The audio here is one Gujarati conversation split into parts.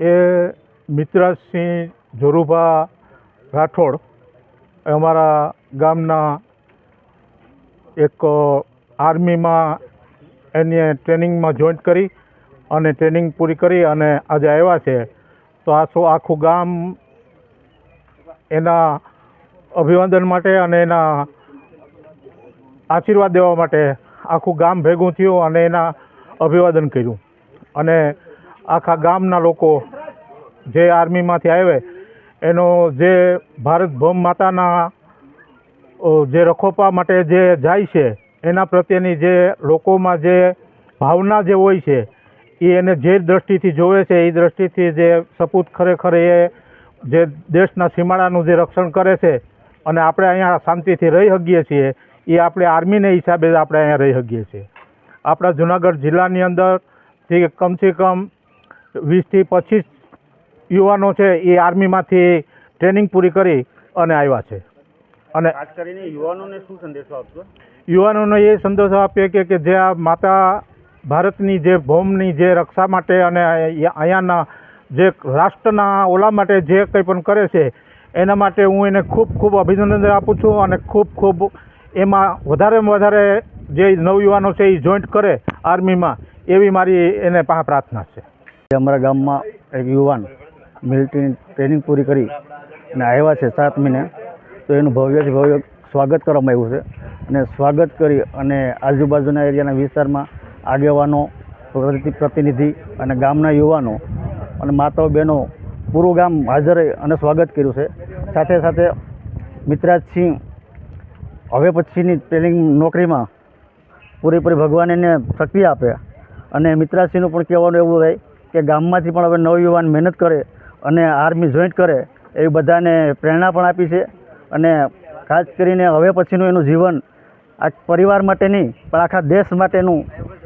એ મિત્રાજસિંહ જોરુભા રાઠોડ અમારા ગામના એક આર્મીમાં એને ટ્રેનિંગમાં જોઈન્ટ કરી અને ટ્રેનિંગ પૂરી કરી અને આજે આવ્યા છે. તો આ સો આખું ગામ એના અભિવાદન માટે અને એના આશીર્વાદ દેવા માટે આખું ગામ ભેગું થયું અને એના અભિવાદન કર્યું. અને આખા ગામના લોકો જે આર્મીમાંથી આવે, એનો જે ભારત ભૌમ માતાના જે રખોપા માટે જે જાય છે, એના પ્રત્યેની જે લોકોમાં જે ભાવના જે હોય છે, એ એને જે દ્રષ્ટિથી જોવે છે, એ દ્રષ્ટિથી જે સપૂત ખરેખર એ જે દેશના સીમાડાનું જે રક્ષણ કરે છે, અને આપણે અહીંયા શાંતિથી રહી શકીએ છીએ, એ આપણે આર્મીને હિસાબે આપણે અહીંયા રહી શકીએ છીએ. આપણા જુનાગઢ જિલ્લાની અંદરથી કમસે કમ વીસથી પચીસ યુવાનો છે એ આર્મીમાંથી ટ્રેનિંગ પૂરી કરી અને આવ્યા છે. અને ખાસ કરીને યુવાનોને શું સંદેશો આપશો? યુવાનોને એ સંદેશો આપીએ કે કે જે આ માતા ભારતની જે ભૌમની જે રક્ષા માટે અને અહીંયાના જે રાષ્ટ્રના ઓલા માટે જે કંઈ પણ કરે છે એના માટે હું એને ખૂબ ખૂબ અભિનંદન આપું છું અને ખૂબ ખૂબ એમાં વધારેમાં વધારે જે નવયુવાનો છે એ જોઈન્ટ કરે આર્મીમાં એવી મારી એને પાસે પ્રાર્થના છે. અમારા ગામમાં એક યુવાન મિલિટરીની ટ્રેનિંગ પૂરી કરી અને આવ્યા છે સાત મહિને, તો એનું ભવ્યથી ભવ્ય સ્વાગત કરવામાં આવ્યું છે. અને સ્વાગત કરી અને આજુબાજુના એરિયાના વિસ્તારમાં આગેવાનો, પ્રતિ- પ્રતિનિધિ અને ગામના યુવાનો અને માતાઓ, બહેનો પૂરું ગામ હાજર અને સ્વાગત કર્યું છે. સાથે સાથે મિત્રાજસિંહ હવે પછીની ટ્રેનિંગ નોકરીમાં પૂરેપૂરી ભગવાન એને શક્તિ આપે અને મિત્રાસિંહનું પણ કહેવાનું એવું રહે કે ગામમાંથી પણ હવે નવયુવાન મહેનત કરે અને આર્મી જોઈન્ટ કરે, એવી બધાને પ્રેરણા પણ આપી છે. અને ખાસ કરીને હવે પછીનું એનું જીવન આ પરિવાર માટે નહીં પણ આખા દેશ માટેનું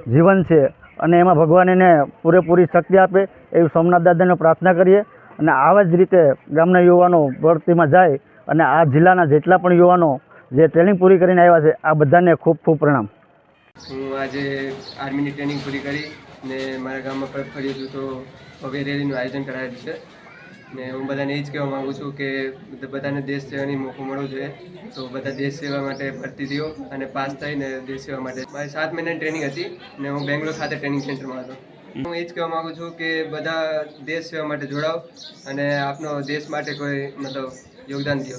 જીવન છે. અને એમાં ભગવાન એને પૂરેપૂરી શક્તિ આપે, એવી સોમનાથ દાદાને પ્રાર્થના કરીએ. અને આવા જ રીતે ગામના યુવાનો ભરતીમાં જાય અને આ જિલ્લાના જેટલા પણ યુવાનો જે ટ્રેનિંગ પૂરી કરીને આવ્યા છે, આ બધાને ખૂબ ખૂબ પ્રણામ. હું આજે આર્મીની ટ્રેનિંગ પૂરી કરી. ને મારા ગામમાં પણ ફરી છું તો ભવ્ય રેલીનું આયોજન કરાયેલું છે. ને હું બધાને એ જ કહેવા માગું છું કે બધાને દેશ સેવાની મોકો મળવો જોઈએ. તો બધા દેશ સેવા માટે ભરતી થયો અને પાસ થઈને દેશ સેવા માટે. મારી સાત મહિનાની ટ્રેનિંગ હતી ને હું બેંગ્લોર ખાતે ટ્રેનિંગ સેન્ટરમાં હતો. હું એ જ કહેવા માગું છું કે બધા દેશ સેવા માટે જોડાઓ અને આપનો દેશ માટે કોઈ મતલબ યોગદાન દો.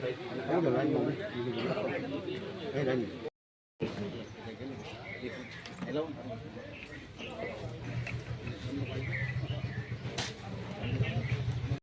Hello.